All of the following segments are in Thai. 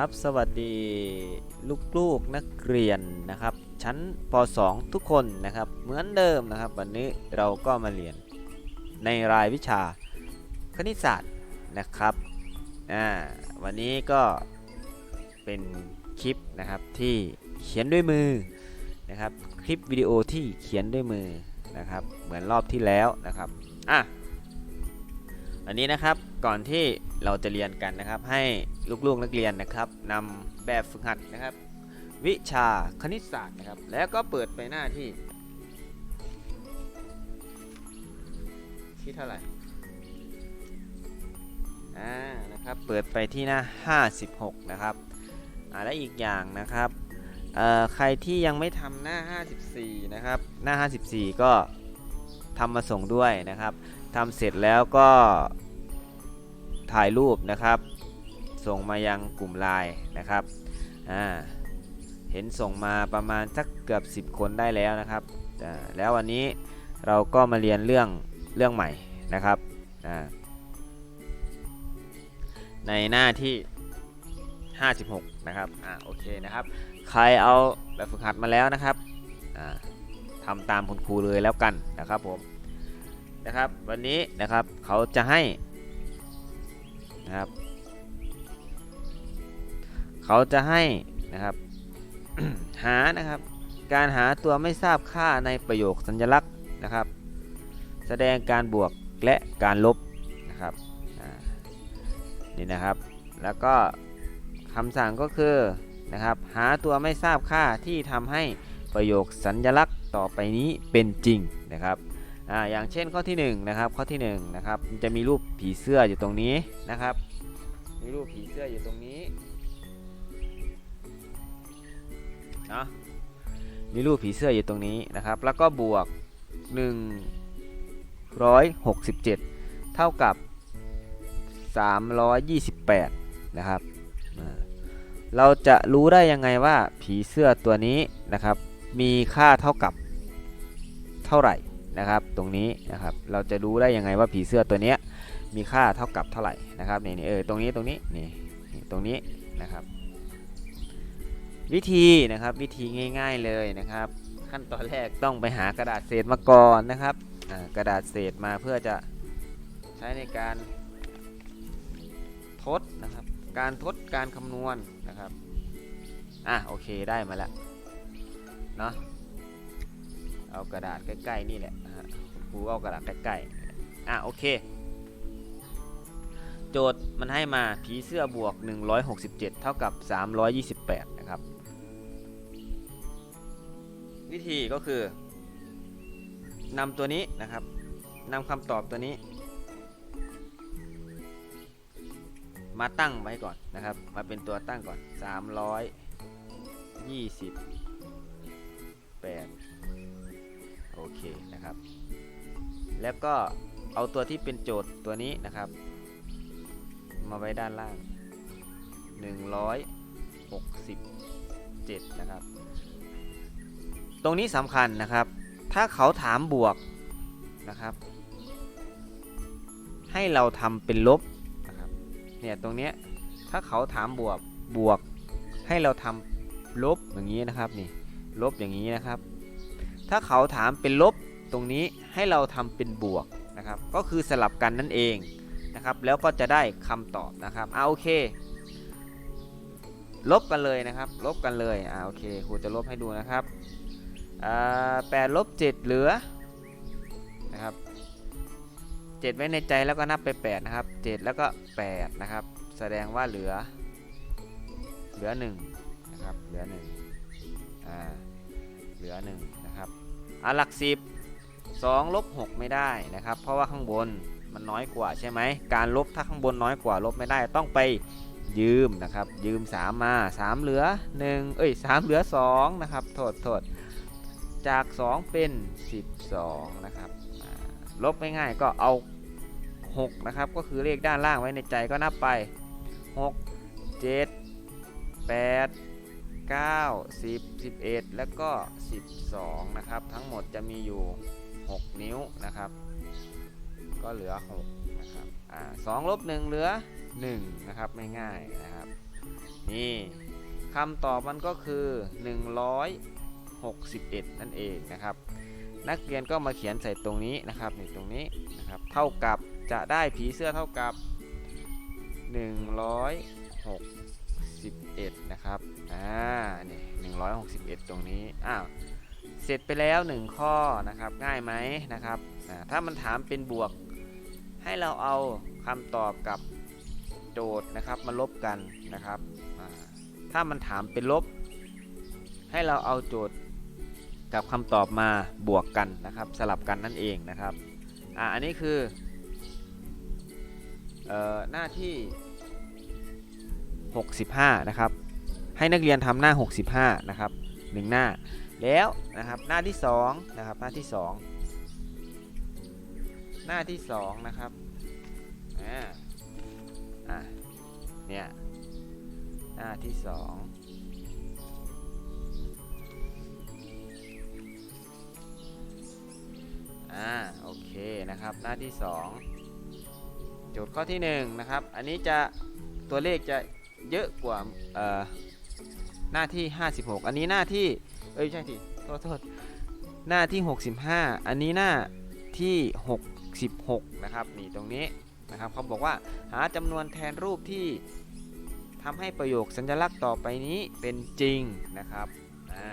ครับ สวัสดีลูกๆนักเรียนนะครับ ชั้นป .2 ทุกคนนะครับ เหมือนเดิมนะครับ วันนี้เราก็มาเรียนในรายวิชาคณิตศาสตร์นะครับอ่าวันนี้ก็เป็นคลิปนะครับที่เขียนด้วยมือนะครับ คลิปวิดีโอที่เขียนด้วยมือนะครับ เหมือนรอบที่แล้วนะครับอะ อันนี้นะครับก่อนที่เราจะเรียนกันนะครับ ให้ลูกๆนักเรียนนะครับนำแบบฝึกหัดนะครับ วิชาคณิตศาสตร์นะครับ แล้วก็เปิดไปหน้าที่ ที่เท่าไหร่อ่านะครับเปิดไปที่หน้า 56 นะครับอ่าและอีกอย่างนะครับเอ่อใครที่ยังไม่ทำหน้า 54 นะครับ หน้า 54 ก็ ทำมาส่งด้วยนะครับทำเสร็จแล้วก็ถ่ายรูปนะครับ ส่งมายังกลุ่มไลน์นะครับอ่าเห็นส่งมาประมาณสักเกือบ 10 คนได้แล้วนะครับอ่าแล้ววันนี้เราก็มาเรียนเรื่องเรื่องใหม่นะครับอ่าในหน้าที่ 56 นะครับอ่าโอเคนะครับ ใครเอาแบบฝึกหัดมาแล้วนะครับอ่า ทำตามคุณครูเลยแล้วกันนะครับผมนะครับ วันนี้นะครับเขาจะให้นะครับ เขาจะให้นะครับหานะครับ การหาตัวไม่ทราบค่าในประโยคสัญลักษณ์นะครับ แสดงการบวกและการลบนะครับนี่นะครับแล้วก็คำสั่งก็คือนะครับหาตัวไม่ทราบค่าที่ทำให้ประโยคสัญลักษณ์ ต่อไปนี้เป็นจริงนะครับอ่าอย่างเช่นข้อที่1นะครับข้อที่1นะครับมันจะมีรูปผีเสื้ออยู่ตรงนี้นะครับ มีรูปผีเสื้ออยู่ตรงนี้นะมีรูปผีเสื้ออยู่ตรงนี้นะครับ แล้วก็บวก 167 เท่ากับ 328 นะครับ เราจะรู้ได้ยังไงว่าผีเสื้อตัวนี้นะครับ มีค่าเท่ากับ เท่าไหร่นะครับ ตรงนี้นะครับเราจะรู้ได้ยังไงว่าผีเสื้อตัวนี้มีค่าเท่ากับเท่าไหร่นะครับนี่นี่เออตรงนี้ตรงนี้นี่นี่ตรงนี้นะครับ วิธีนะครับวิธีง่าย ๆเลยนะครับ ขั้นตอนแรกต้องไปหากระดาษเศษมาก่อนนะครับกระดาษเศษมาเพื่อจะใช้ในการทดนะครับ การทดการคำนวณนะครับ อะโอเคได้มาแล้ว เนาะ เอากระดาษใกล้ๆนี่แหละครูเอากระดาษใกล้ๆอะโอเค โจทย์มันให้มาผีเสื้อบวก 167 เท่ากับ 328 นะครับ วิธีก็คือนำตัวนี้นะครับนำคำตอบตัวนี้ มาตั้งไว้ก่อนนะครับ มาเป็นตัวตั้งก่อน 328โอเค นะครับ แล้วก็เอาตัวที่เป็นโจทย์ตัวนี้นะครับ มาไว้ด้านล่าง 167 นะครับ ตรงนี้สำคัญนะครับ ถ้าเขาถามบวกนะครับ ให้เราทำเป็นลบนะครับเนี่ยตรงเนี้ยถ้าเขาถามบวกบวก ให้เราทำลบอย่างนี้นะครับนี่ลบอย่างนี้นะครับ ถ้าเขาถามเป็นลบ ตรงนี้ให้เราทำเป็นบวกนะครับ ก็คือสลับกันนั่นเองนะครับ แล้วก็จะได้คำตอบนะครับเอาโอเค ลบกันเลยนะครับ ลบกันเลยอ่าโอเคครูจะลบให้ดูนะครับแปดลบเจ็ดเหลือนะครับเจ็ดไว้ในใจแล้วก็นับไปแปดนะครับเจ็ดแล้วก็แปดนะครับ แสดงว่าเหลือ เหลือหนึ่งนะครับ เหลือหนึ่งอ่า เหลือหนึ่งนะครับอะหลักสิบ สองลบหกไม่ได้นะครับ เพราะว่าข้างบนมันน้อยกว่าใช่ไหม การลบถ้าข้างบนน้อยกว่าลบไม่ได้ต้องไปยืมนะครับ ยืม 3 มา 3 เหลือ 1 เอ้ย 3 เหลือ 2 นะครับ โทษโทษจาก 2 เป็น 12 นะครับ ลบง่ายๆก็เอา 6 นะครับ ก็คือเลขด้านล่างไว้ในใจก็นับไป 6 7 8 9 10 11 แล้วก็ 12 นะครับ ทั้งหมดจะมีอยู่ 6 นิ้วนะครับ ก็เหลือ 6 นะครับอ่า2ลบ1เหลือ 1 นะครับไม่ง่ายนะครับ นี่คำตอบมันก็คือ 161 นั่นเองนะครับ นักเรียนก็มาเขียนใส่ตรงนี้นะครับนี่ตรงนี้นะครับเท่ากับจะได้ผีเสื้อเท่ากับ 161 นะครับอ่านี่161 ตรงนี้อ้าว เสร็จไปแล้ว 1 ข้อนะครับง่ายไหมนะครับถ้ามันถามเป็นบวก ให้เราเอาคำตอบกับโจทย์นะครับมาลบกันนะครับถ้ามันถามเป็นลบ ให้เราเอาโจทย์กับคำตอบมาบวกกันนะครับ สลับกันนั่นเองนะครับอ่าอันนี้คือออหน้าที่ 65 นะครับ ให้นักเรียนทำหน้า 65 นะครับ1หน้า แล้วนะครับหน้าที่2นะครับหน้าที่ 2 หน้าที่2นะครับอ่าอ่าเนี่ยหน้าที่2อ่าโอเคนะครับหน้าที่ 2 โจทย์ข้อที่1นะครับอันนี้จะตัวเลขจะเยอะกว่าเอ่อหน้าที่ 56 อันนี้หน้าที่ เอ้ยไม่ใช่สิโทษโทษหน้าที่ 65 อันนี้หน้าที่ 66 นะครับ นี่ตรงนี้นะครับเขาบอกว่าหาจำนวนแทนรูปที่ทำให้ประโยคสัญลักษณ์ต่อไปนี้เป็นจริงนะครับอ่า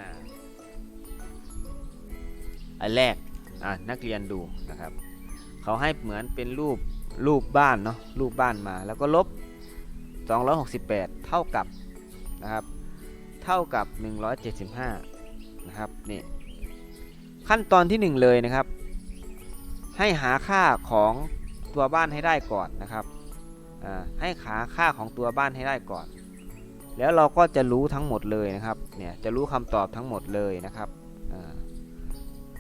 อันแรกอะนักเรียนดูนะครับเขาให้เหมือนเป็นรูปรูปบ้านเนาะรูปบ้านมาแล้วก็ลบ 268 เท่ากับนะครับเท่ากับ 175 นะครับนี่ขั้นตอนที่ 1 เลยนะครับ ให้หาค่าของตัวบ้านให้ได้ก่อนนะครับให้หาค่าของตัวบ้านให้ได้ก่อน แล้วเราก็จะรู้ทั้งหมดเลยนะครับเนี่ยจะรู้คำตอบทั้งหมดเลยนะครับ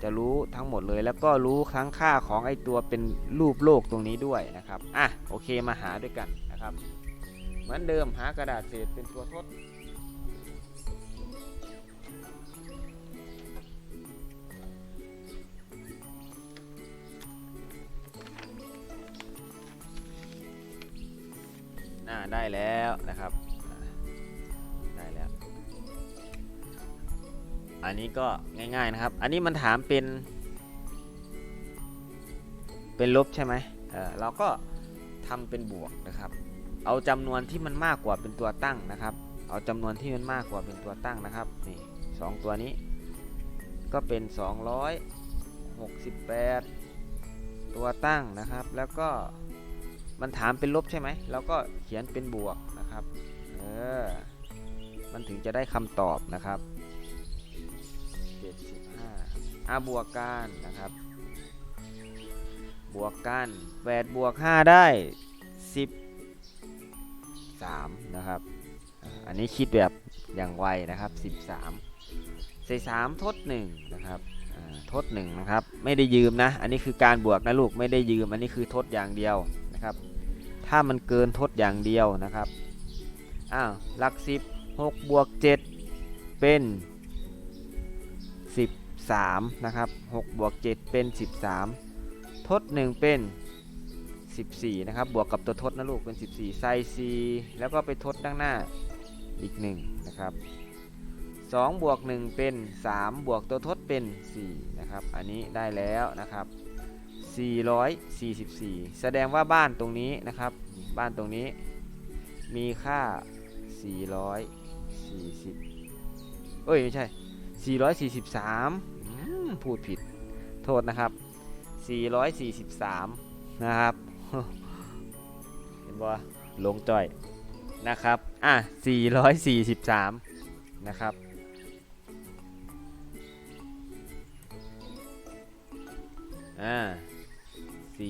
จะรู้ทั้งหมดเลยแล้วก็รู้ทั้งค่าของไอตัวเป็นรูปโลกตรงนี้ด้วยนะครับอะโอเคมาหาด้วยกันนะครับ เหมือนเดิมหากระดาษเศษเป็นตัวทด ได้แล้วนะครับได้แล้ว อันนี้ก็ง่ายๆนะครับ อันนี้มันถามเป็น เป็นลบใช่ไหมเออเราก็ทำเป็นบวกนะครับ เอาจำนวนที่มันมากกว่าเป็นตัวตั้งนะครับ เอาจำนวนที่มันมากกว่าเป็นตัวตั้งนะครับนี่สองตัวนี้ก็เป็น 268 ตัวตั้งนะครับ แล้วก็ มันถามเป็นลบใช่ไหมเราก็เขียนเป็นบวกนะครับเออมันถึงจะได้คำตอบนะครับ75อ่าบวกกันนะครับ บวกกัน8บวก5ได้ 13 นะครับ อันนี้คิดแบบอย่างไวนะครับ 13ใส่3ทด1นะครับทด1นะครับ ไม่ได้ยืมนะ อันนี้คือการบวกนะลูก ไม่ได้ยืม อันนี้คือทดอย่างเดียวนะครับ ถ้ามันเกินทดอย่างเดียวนะครับอ้าวหลัก10 6บวก7เป็น13นะครับ6บวก7เป็น13ทด1เป็น14นะครับบวกกับตัวทดนะลูกเป็น14ใส่4แล้วก็ไปทดด้านหน้าอีก1นะครับ2บวก1เป็น 3 บวกตัวทดเป็น 4 นะครับ อันนี้ได้แล้วนะครับ 444 แสดงว่าบ้านตรงนี้นะครับ บ้านตรงนี้มีค่า 440 เอ้ย ไม่ใช่ 443อืมพูดผิด โทษนะครับ 443 นะครับ เห็นบ่ลงจ่อย นะครับ อะ 443 นะครับอ่า 443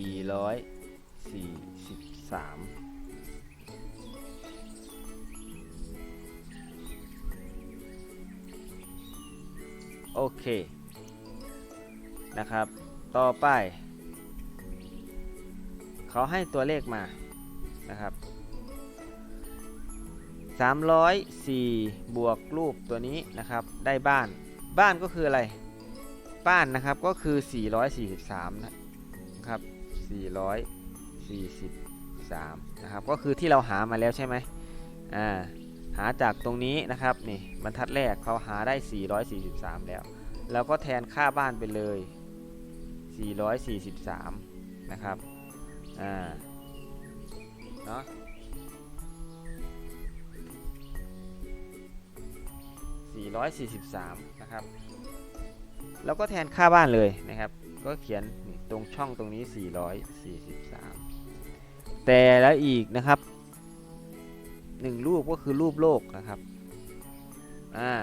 โอเค นะครับ ต่อไป เขาให้ตัวเลขมา นะครับ304 บวกรูปตัวนี้นะครับ ได้บ้าน บ้านก็คืออะไร บ้านนะครับก็คือ 443 นะครับ 443 นะครับ ก็คือที่เราหามาแล้วใช่ไหมอ่าหาจากตรงนี้นะครับนี่บรรทัดแรกเขาหาได้ 443 แล้ว แล้วก็แทนค่าบ้านไปเลย 443 นะครับอ่าเนาะ443 นะครับ แล้วก็แทนค่าบ้านเลยนะครับ ก็เขียน ตรงช่องตรงนี้ 443 แต่แล้วอีกนะครับหนึ่งรูปก็คือรูปโลกนะครับอ่า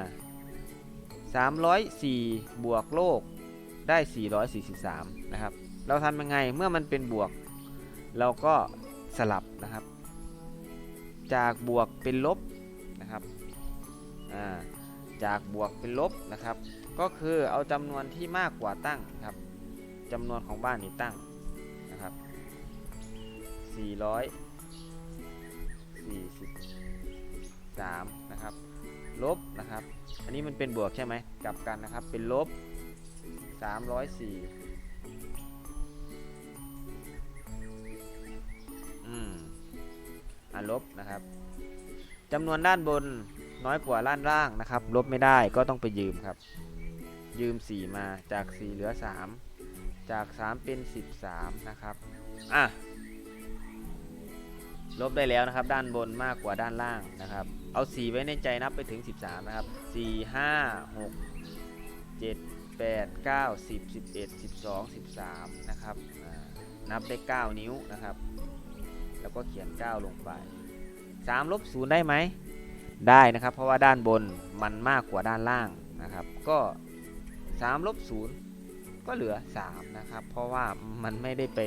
304 บวกโลกได้ 443 นะครับ เราทำยังไงเมื่อมันเป็นบวก เราก็สลับนะครับ จากบวกเป็นลบนะครับอ่าจากบวกเป็นลบนะครับ ก็คือเอาจำนวนที่มากกว่าตั้งครับ จำนวนของบ้านนี้ตั้งนะครับ 443 นะครับ ลบนะครับ อันนี้มันเป็นบวกใช่ไหมกลับกันนะครับ เป็นลบ 304 อืมอะลบนะครับจำนวนด้านบนน้อยกว่าด้านล่างนะครับ ลบไม่ได้ก็ต้องไปยืมครับ ยืม 4 มาจาก 4 เหลือ 3 จาก 3 เป็น 13 นะครับ อะ ลบได้แล้วนะครับ ด้านบนมากกว่าด้านล่างนะครับ เอา 4 ไว้ในใจนับไปถึง 13 นะครับ 4 5 6 7 8 9 10 11 12 13 นะครับอ่านับได้ 9 นิ้วนะครับ แล้วก็เขียน 9 ลงไป 3 ลบ 0 ได้ไหม ได้นะครับ เพราะว่าด้านบนมันมากกว่าด้านล่างนะครับ ก็3ลบ0 ก็เหลือ 3 นะครับ เพราะว่ามันไม่ได้ไป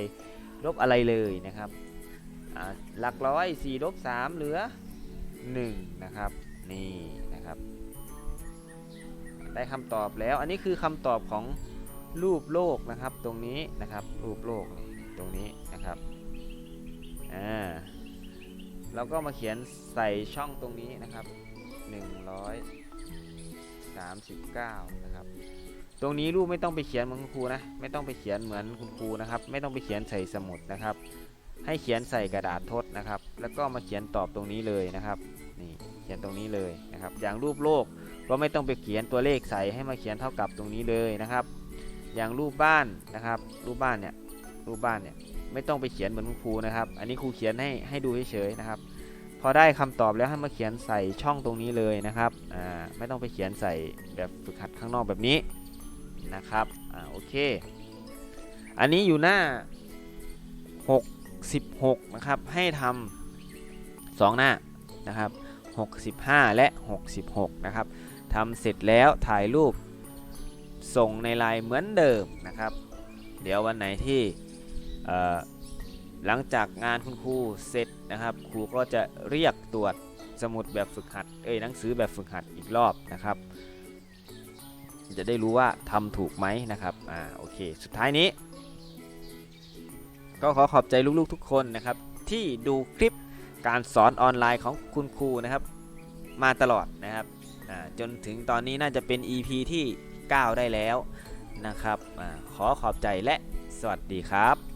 ลบอะไรเลยนะครับหลักร้อย4ลบ3เหลือ 1 นะครับนี่นะครับ ได้คำตอบแล้วอันนี้คือคำตอบของรูปโลกนะครับตรงนี้นะครับรูปโลกตรงนี้นะครับอ่าเราก็มาเขียนใส่ช่องตรงนี้นะครับ 139 นะครับ ตรงนี้รูปไม่ต้องไปเขียนเหมือนคุณครูนะ ไม่ต้องไปเขียนเหมือนคุณครูนะครับ ไม่ต้องไปเขียนใส่สมุดนะครับ ให้เขียนใส่กระดาษทดนะครับ แล้วก็มาเขียนตอบตรงนี้เลยนะครับ นี่เขียนตรงนี้เลยนะครับ อย่างรูปโลกก็ไม่ต้องไปเขียนตัวเลขใส่ให้มาเขียนเท่ากับตรงนี้เลยนะครับ อย่างรูปบ้านนะครับ รูปบ้านเนี่ย รูปบ้านเนี่ย ไม่ต้องไปเขียนเหมือนคุณครูนะครับ อันนี้ครูเขียนให้ให้ดูเฉยๆนะครับพอได้คำตอบแล้วให้มาเขียนใส่ช่องตรงนี้เลยนะครับ อ่า ไม่ต้องไปเขียนใส่แบบฝึกหัดข้างนอกแบบนี้ นะครับอ่าโอเค อันนี้อยู่หน้า 66 นะครับ ให้ทำสองหน้านะครับ 65 และ 66 นะครับทำเสร็จแล้วถ่ายรูปส่งในไลน์เหมือนเดิมนะครับ เดี๋ยววันไหนที่หลังจากงานคุณครูเสร็จนะครับ ครูก็จะเรียกตรวจสมุดแบบฝึกหัดเอ้ยหนังสือแบบฝึกหัดอีกรอบนะครับ จะได้รู้ว่าทำถูกไหมนะครับอ่าโอเค สุดท้ายนี้ ก็ขอขอบใจลูกๆทุกคนนะครับ ที่ดูคลิปการสอนออนไลน์ของคุณครูนะครับ มาตลอดนะครับอ่าจนถึงตอนนี้น่าจะเป็น EP ที่ 9 ได้แล้วนะครับอาขอขอบใจและสวัสดีครับ